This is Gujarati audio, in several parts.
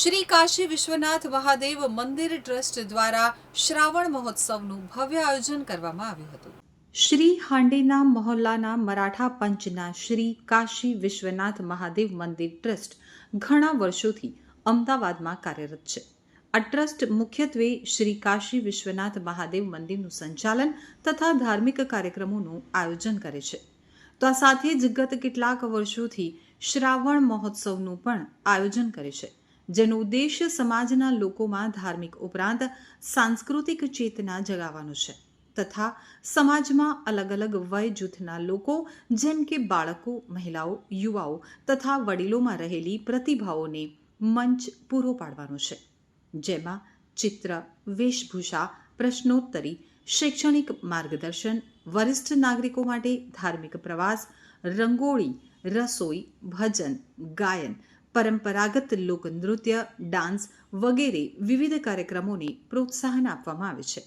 શ્રી કાશી વિશ્વનાથ મહાદેવ મંદિર ટ્રસ્ટ દ્વારા શ્રાવણ મહોત્સવનું ભવ્ય આયોજન કરવામાં આવ્યું હતું. શ્રી હાંડેના મહોલ્લાના મરાઠા પંચના શ્રી કાશી વિશ્વનાથ મહાદેવ મંદિર ટ્રસ્ટ ઘણા વર્ષોથી અમદાવાદમાં કાર્યરત છે. આ ટ્રસ્ટ મુખ્યત્વે શ્રી કાશી વિશ્વનાથ મહાદેવ મંદિરનું સંચાલન તથા ધાર્મિક કાર્યક્રમોનું આયોજન કરે છે. તો આ સાથે જ ગત કેટલાક વર્ષોથી શ્રાવણ મહોત્સવનું પણ આયોજન કરે છે. જેનો ઉદ્દેશ્ય સમાજના લોકોમાં ધાર્મિક ઉપરાંત સાંસ્કૃતિક ચેતના જગાવવાનો છે તથા સમાજમાં અલગ અલગ વય જૂથના લોકો, જેમ કે બાળકો, મહિલાઓ, યુવાઓ તથા વડીલોમાં રહેલી પ્રતિભાઓને મંચ પૂરો પાડવાનો છે. જેમાં ચિત્ર, વેશભૂષા, પ્રશ્નોત્તરી, શૈક્ષણિક માર્ગદર્શન, વરિષ્ઠ નાગરિકો માટે ધાર્મિક પ્રવાસ, રંગોળી, રસોઈ, ભજન, ગાયન પરંપરાગત લોકનૃત્ય ડાન્સ વગેરે વિવિધ કાર્યક્રમોને પ્રોત્સાહન આપવામાં આવે છે.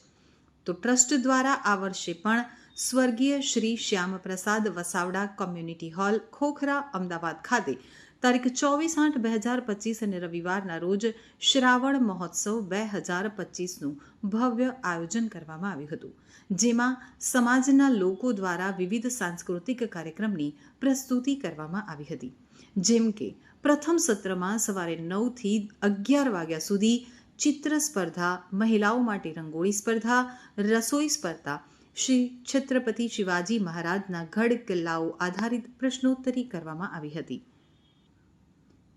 તો ટ્રસ્ટ દ્વારા આ વર્ષે પણ સ્વર્ગીય શ્રી શ્યામપ્રસાદ વસાવડા કોમ્યુનિટી હોલ, ખોખરા, અમદાવાદ ખાતે તારીખ ચોવીસ આઠ બે હજાર પચીસ અને રવિવારના રોજ શ્રાવણ મહોત્સવ બે હજાર પચીસનું ભવ્ય આયોજન કરવામાં આવ્યું હતું. જેમાં સમાજના લોકો દ્વારા વિવિધ સાંસ્કૃતિક કાર્યક્રમની પ્રસ્તુતિ કરવામાં આવી હતી. જેમ કે પ્રથમ સત્રમાં સવારે નવથી અગિયાર વાગ્યા સુધી ચિત્ર સ્પર્ધા, મહિલાઓ માટે રંગોળી સ્પર્ધા, રસોઈ સ્પર્ધા. શ્રી છત્રપતિ શિવાજી મહારાજના ગઢ કિલ્લાઓ આધારિત પ્રશ્નોત્તરી કરવામાં આવી હતી.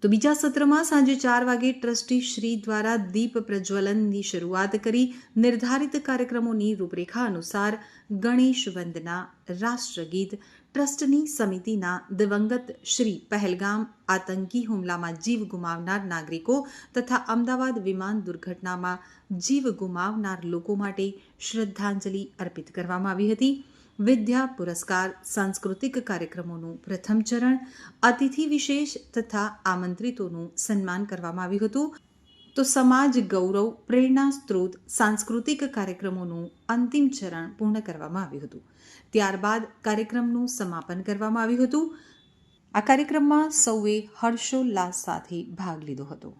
તો બીજા સત્રમાં સાંજે ચાર વાગે ટ્રસ્ટી શ્રી દ્વારા દીપ પ્રજ્વલનની શરૂઆત કરી નિર્ધારિત કાર્યક્રમોની રૂપરેખા અનુસાર ગણેશ વંદના રાષ્ટ્રગીત ટ્રસ્ટની સમિતિના દિવંગત શ્રી પહેલગામ આતંકી હુમલામાં જીવ ગુમાવનાર નાગરિકો તથા અમદાવાદ વિમાન દુર્ઘટનામાં જીવ ગુમાવનાર લોકો માટે શ્રદ્ધાંજલિ અર્પિત કરવામાં આવી હતી. વિદ્યા પુરસ્કાર, સાંસ્કૃતિક કાર્યક્રમોનું પ્રથમ ચરણ, અતિથિ વિશેષ તથા આમંત્રિતોનું સન્માન કરવામાં આવ્યું હતું. તો સમાજ, ગૌરવ, પ્રેરણા, સ્ત્રોત, સાંસ્કૃતિક કાર્યક્રમોનું અંતિમ ચરણ પૂર્ણ કરવામાં આવ્યું હતું. ત્યારબાદ કાર્યક્રમનું સમાપન કરવામાં આવ્યું હતું. આ કાર્યક્રમમાં સૌએ હર્ષોલ્લાસ સાથે ભાગ લીધો હતો.